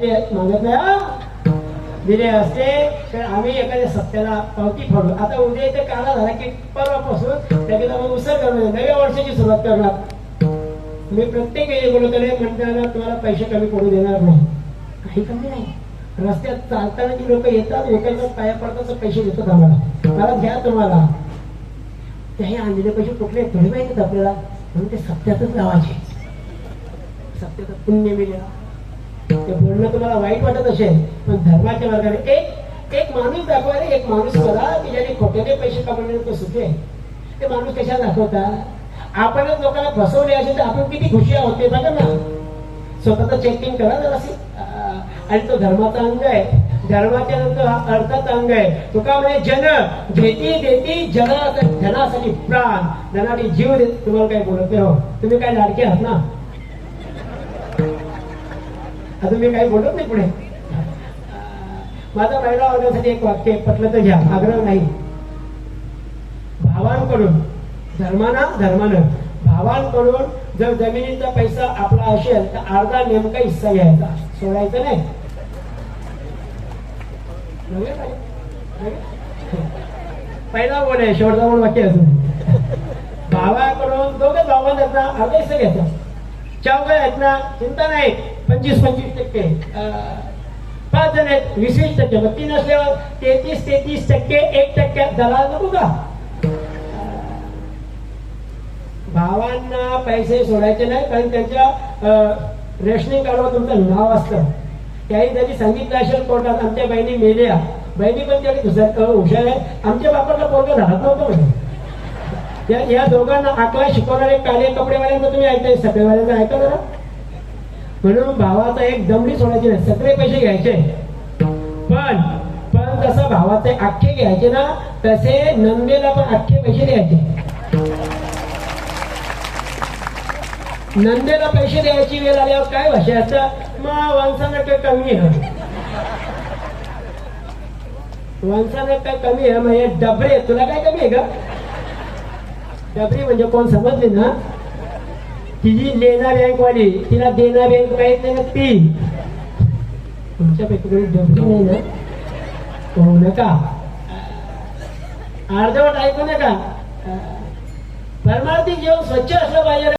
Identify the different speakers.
Speaker 1: दिले दिले असते तर आम्ही एखाद्या सत्याला पावती फाडू आता उद्या इथे काला झाला की परवापासून लगेच आपण उसर करणार नव्या वर्षाची सुरुवात करणार. मी प्रत्येक वेळी बोलत म्हणताना तुम्हाला पैसे कमी पडू देणार नाही. काही कमी नाही. रस्त्यात चालताना जी लोक येतात लोकांना पाया पडतात पैसे देतात आम्हाला. मला घ्या तुम्हाला. त्याही आणलेले पैसे कुठले थोडे माहितीत आपल्याला? म्हणून ते सत्यातच लावायचे. सत्याचं पुण्य मिळेल. ते बोलणं तुम्हाला वाईट वाटत असेल पण धर्माच्या मार्गाने एक एक माणूस दाखवा रे एक माणूस करा की ज्याने खोट्याने पैसे कमवले तो सुखे ते माणूस कशा दाखवता? आपणच लोकांना फसवले असेल तर आपण किती खुशी आहोत ते बघा ना. स्वतःच चेकिंग करा जरा अशी आणि तो धर्माचा अंग आहे. धर्माच्या नंतर हा अर्थाचा अंग आहे. तो का म्हणजे जन घेती देती जन धनासाठी प्राण. धनाने जीव देत तुम्हाला काय बोलत नाही हो. तुम्ही काय लाडके आहात ना? आता मी काही बोलत नाही पुढे. माझा महिला वर्गासाठी एक वाक्य पटलं तर घ्या आग्रह नाही. भावांकडून धर्माना धर्मानं भावांकडून जर जमिनीचा पैसा आपला असेल तर अर्धा नेमका हिस्सा घ्यायचा. सोडायचा नाही. पहिला बोल आहे शेवटचा म्हणून वाक्य असून भावाकडून दोघे भावांना अर्धा हिस्सा घ्यायचा. चौघ आहेत ना चिंता नाही। पंचवीस पंचवीस टक्के पाच जण आहेत वीस वीस टक्के मग तीन असल्यावर तेहतीस तेहतीस टक्के एक टक्क्यात दलाल नको का भावांना पैसे सोडायचे नाही कारण त्यांच्या रेशनिंग कार्डवर तुमचं नाव असतं. त्याही जरी सांगितलं असेल कोर्टात आमच्या बहिणी मेल्या. बहिणी पण त्याने दुसऱ्या हुशार आहे आमच्या बापाला पोरगा झाला नव्हतं म्हणजे या या दोघांना आकला शिकवणारे काले कपडेवाल्यांना तुम्ही ऐकताय सगळेवाल्यांना ऐका जरा. म्हणून भावाचा एक दमडी सोडायची नाही सगळे पैसे घ्यायचे. पण पण जसं भावाचे अख्खे घ्यायचे ना तसे नंदेला पण अख्खे पैसे द्यायचे. नंदेला पैसे द्यायची वेळ आल्यावर काय भाषा असतं मग वंशानं काही कमी आहे. वंशानं काय कमी आहे मग हे डबरे तुला काय कमी आहे का डबरी म्हणजे कोण समजली ना? तिची लेना बँक वाली तिला देना बँक माहीत नाही ना ती. तुमच्या पैकी डबरी नाही ना? पाहू नका. अर्धवट ऐकू नका. परमार्थी जीवन स्वच्छ असलं पाहिजे